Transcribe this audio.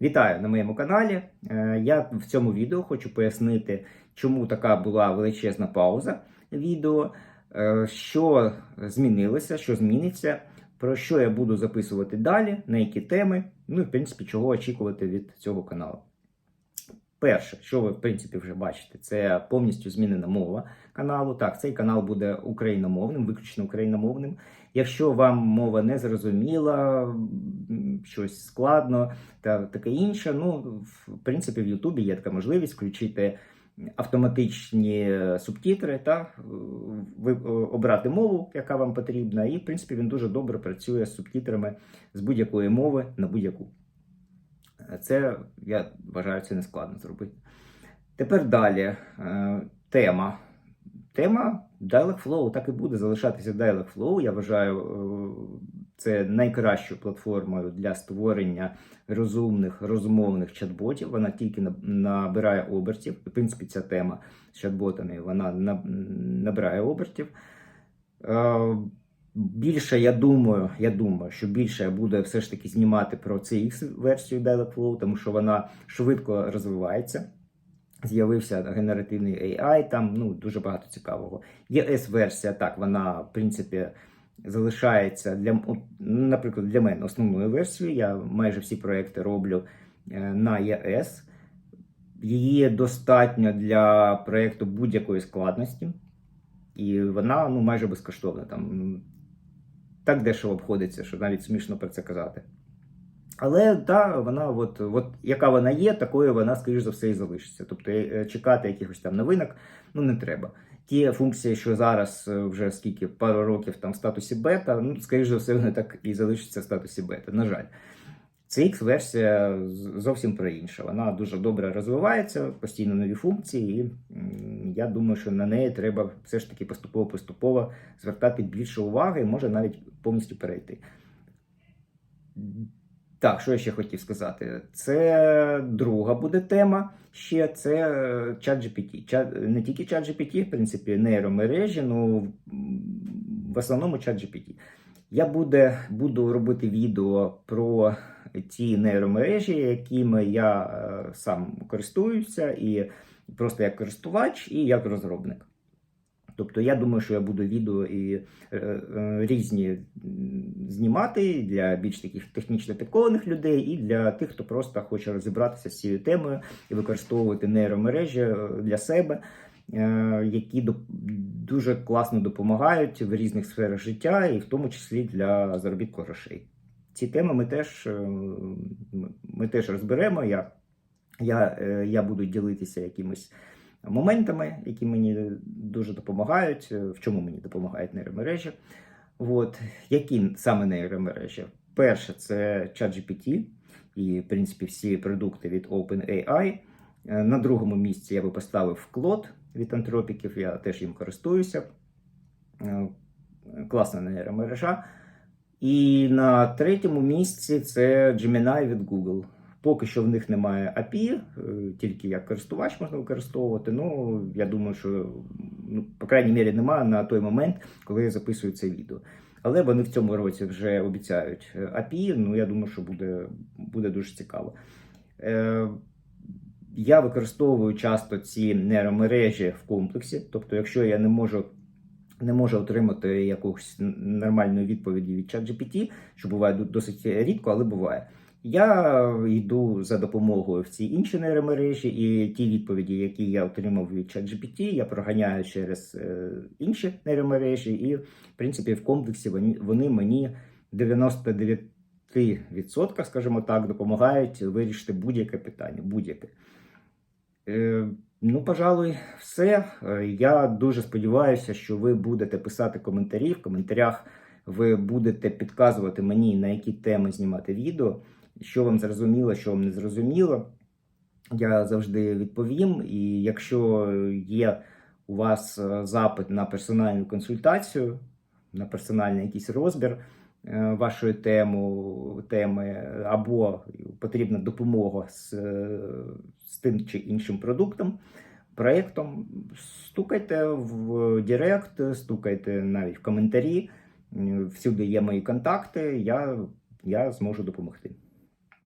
Вітаю на моєму каналі. Е, Я в цьому відео хочу пояснити, чому така була величезна пауза відео, е, що змінилося, що зміниться, про що я буду записувати далі, на які теми, ну і в принципі, чого очікувати від цього каналу. Перше, що ви в принципі вже бачите, це повністю змінена мова каналу. Так, цей канал буде україномовним, виключно україномовним. Якщо вам мова не зрозуміла, щось складно та таке інше, ну в принципі в Ютубі є така можливість включити автоматичні субтитри та обрати мову, яка вам потрібна, і в принципі він дуже добре працює з субтитрами з будь-якої мови на будь-яку. Це я вважаю, це не складно зробити. Тепер далі е, тема. Тема Dialogflow так і буде залишатися Dialogflow. Я вважаю, е, це найкращою платформою для створення розумних розмовних чат-ботів. Вона тільки набирає обертів. В принципі, ця тема з чат-ботами вона набирає обертів. Е, Більше я думаю, я думаю, що більше я буду все ж таки знімати про CX версію Dialogflow, тому що вона швидко розвивається. З'явився генеративний AI, там ну дуже багато цікавого. Є S-версія, так вона в принципі залишається для наприклад, для мене основною версією. Я майже всі проекти роблю е, на ES. Її достатньо для проєкту будь-якої складності, і вона ну майже безкоштовна. Там так дешево обходиться, що навіть смішно про це казати. Але та вона, от, от яка вона є, такою вона, скоріш за все, і залишиться. Тобто е, чекати якихось там новинок ну не треба. Ті функції, що зараз е, вже скільки пару років там в статусі бета, ну скоріш за все, вони так і залишаться в статусі бета. На жаль, cx версія зовсім про інше. Вона дуже добре розвивається, постійно нові функції, і я думаю, що на неї треба все ж таки поступово-поступово звертати більше уваги, і може навіть повністю перейти. Так, що я ще хотів сказати? Це друга буде тема. Ще це е, чат не тільки чат GPT, в принципі, нейромережі, ну в основному чат GPT. Я буде, буду робити відео про ті нейромережі, якими я е, сам користуюся, і просто як користувач, і як розробник. Тобто я думаю, що я буду відео і е, е, різні знімати для більш таких технічно підкованих людей, і для тих, хто просто хоче розібратися з цією темою і використовувати нейромережі е, для себе, е, які дуже класно допомагають в різних сферах життя, і в тому числі для заробітку грошей. Ці теми ми теж, е, ми теж розберемо. Я, я, я буду ділитися якимось моментами, які мені дуже допомагають, в чому мені допомагають нейромережі. От. Які саме нейромережі? Перше, це ChatGPT і, в принципі, всі продукти від OpenAI. Е, На другому місці я би поставив Claude від антропіків, я теж їм користуюся. Е, Класна нейромережа. І на третьому місці це Gemini від Google. Поки що в них немає API, е, тільки як користувач можна використовувати. Ну, я думаю, що, ну, по крайній мірі, немає на той момент, коли я записую це відео. Але вони в цьому році вже обіцяють е, API, ну я думаю, що буде, буде дуже цікаво. Е, я використовую часто ці нейромережі в комплексі. Тобто, якщо я не можу не можу отримати якусь нормальної відповіді від ChatGPT, що буває досить рідко, але буває. Я йду за допомогою в ці інші нейромережі, і ті відповіді, які я отримав від ChatGPT, я проганяю через е, інші нейромережі, і, в принципі, в комплексі вони, вони мені 99%, скажімо так, допомагають вирішити будь-яке питання. Будь-яке. Е, Ну, пожалуй, все. Е, Я дуже сподіваюся, що ви будете писати коментарі. В коментарях ви будете підказувати мені, на які теми знімати відео, що вам зрозуміло, що вам не зрозуміло. Я завжди відповім. І якщо є у вас е, запит на персональну консультацію, на персональний якийсь розбір е, вашої тему, теми, або потрібна допомога з, е, з тим чи іншим продуктом, проєктом, стукайте в Директ, стукайте навіть в коментарі. Всюди є мої контакти, я, я зможу допомогти.